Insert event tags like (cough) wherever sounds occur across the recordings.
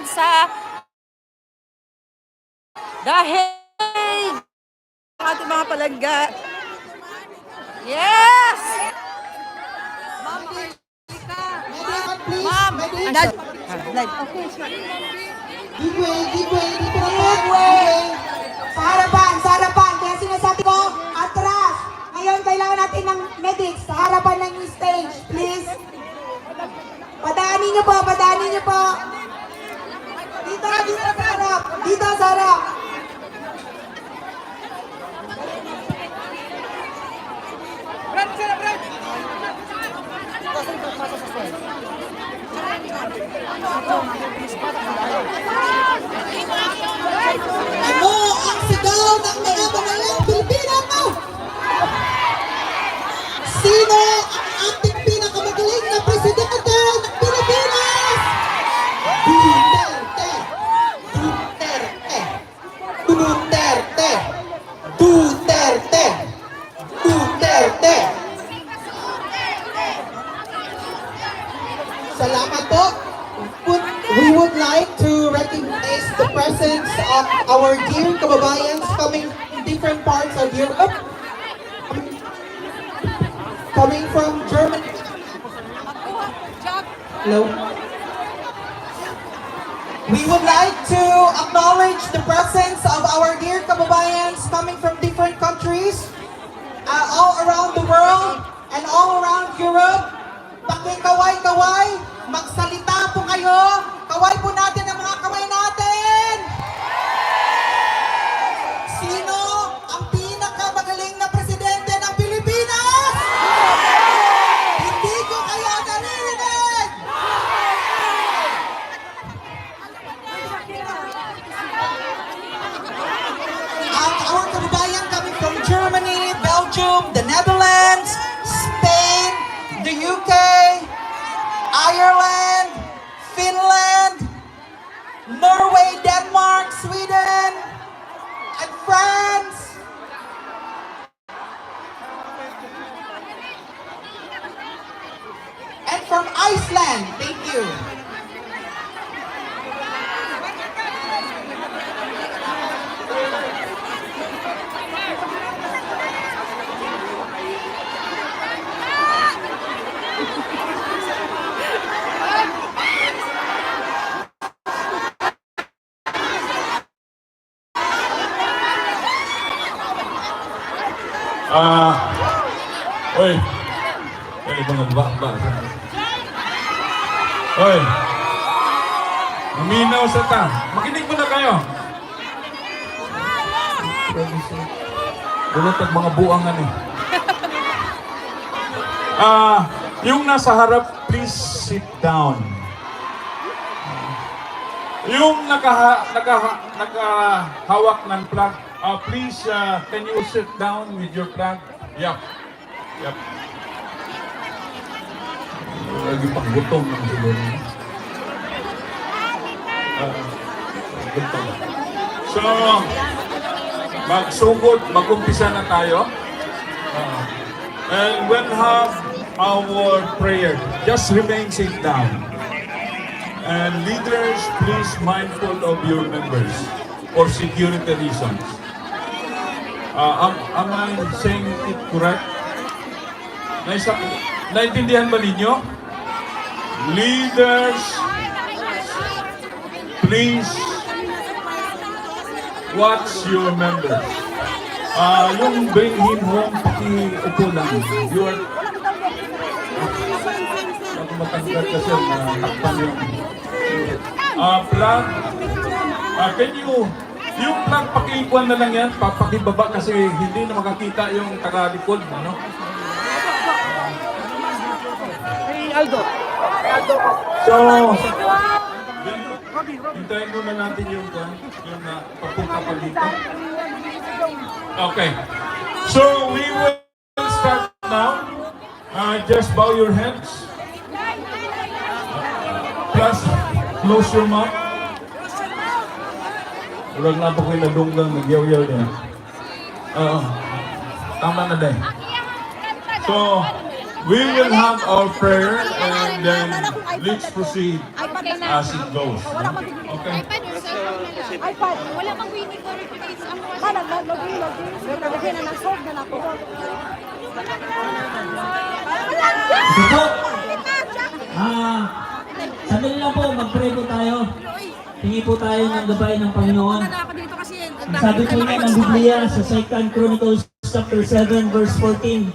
sa dahil ang ating mga palangga. Yes! Ma'am, Ma'am, nad- nad- Give way, give way, dito na po. Give way. Sa harapan, sa harapan. Kaya sinasabi ko, atras. Ngayon, kailangan natin ng medics sa harapan ng stage, please. Padaanin niyo po, padaanin niyo po. Dito, dito sa harap. Dito sa harap. Ano Salamat po. We would like to recognize the presence of our dear kababayans coming from different parts of Europe. Coming from Germany. Hello. We would like to acknowledge the presence of our dear kababayans coming from different countries, uh, all around the world and all around Europe. Pakikaway-kaway, magsalita po kayo. Kaway po natin ang mga kaway natin. Sino ang pinakamagaling na presidente ng Pilipinas? Hindi ko kayo naririnig! Ang our Ireland, Finland, Norway, Denmark, Sweden, and France. And from Iceland, thank you. Ah, oy. Oy, mga bakba. Oy. Uminaw sa ta. Makinig mo na kayo. Gulot ang mga buangan eh. (laughs) Ah, yung nasa harap, please sit down. Yung nakaha, nakaha, nakahawak ng flag, uh, please, uh, can you sit down with your flag? Yep. Yep. Lagi pang gutom ng siguro. Ah, gutom. So, magsugod, mag-umpisa na tayo. Ah, and when have our prayer, just remain sit down. And leaders, please mindful of your members for security reasons. Uh, am, am I saying it correct? Naisa, naintindihan ba ninyo? Leaders, please watch your members. Ah, yung bring him home, pakiupo lang. You are... Ako matanggal kasi na takpan yung... Ah, plug. Ah, can you... Yung plug, pakikuan na lang yan. Papakibaba kasi hindi na makakita yung taga-likod. Ano? So, hintayin muna natin yung, uh, yung uh, papunta pa dito. Okay. So, we will start now. Uh, just bow your heads. Plus, close your mouth. Urag na po kayo nadunggang, nagyaw-yaw din. Oo. tama na din. So, we will have our prayer and then let's proceed as it goes. Okay. iPad na. Wala mang winning for mga Para nag-login, login. Nalagyan na ng solve na ako. Sige po. Ah, sandali lang po, mag-pray po tayo. Hingi po tayo ng gabay ng Panginoon. Sabi po niya ng Biblia sa 2 Chronicles chapter 7 verse 14,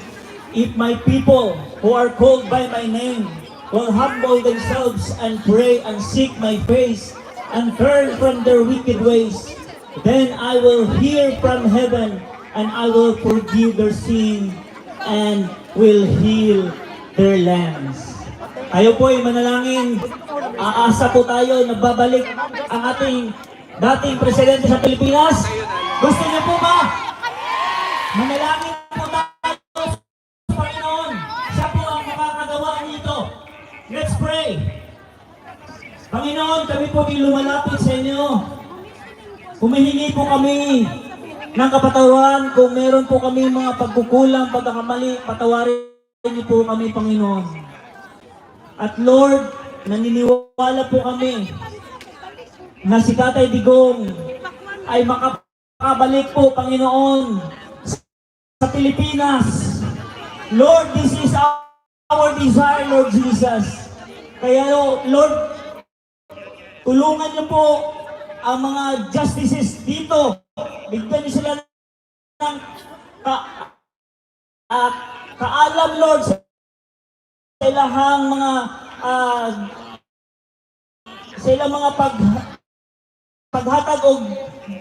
If my people who are called by my name will humble themselves and pray and seek my face and turn from their wicked ways, then I will hear from heaven and I will forgive their sin and will heal their lands. Tayo po ay manalangin. Aasa po tayo na babalik ang ating dating presidente sa Pilipinas. Gusto niyo po ba? Manalangin po tayo sa Panginoon. Siya po ang makakagawa nito. Let's pray. Panginoon, kami po ay lumalapit sa inyo. Humihingi po kami ng kapatawan kung meron po kami mga pagkukulang, pagkakamali, patawarin niyo po kami, Panginoon. At Lord, naniniwala po kami na si Tatay Digong ay makakabalik po, Panginoon, sa Pilipinas. Lord, this is our desire, Lord Jesus. Kaya, Lord, tulungan niyo po ang mga justices dito. Bigyan niyo sila ng ka, ah, kaalam, Lord, sa ilahang mga ah, sa mga pag paghatag og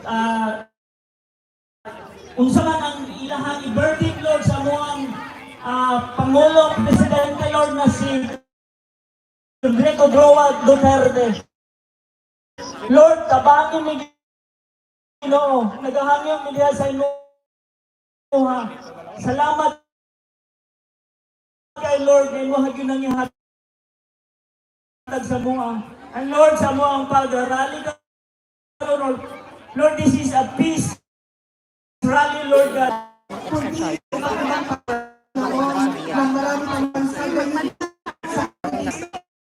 ah, unsa man ang ilahang i-verdict Lord sa muang ah, pangulong presidente Lord na si Greco Groa Duterte. Lord, tabangin ni Ginoo, nagahangyo mi diha sa imo. ha. Salamat kay Lord na mo hagyo nang ihatag sa mga. And Lord, sa mo ang pag-rally ka, Lord. Lord, this is a peace rally, Lord God.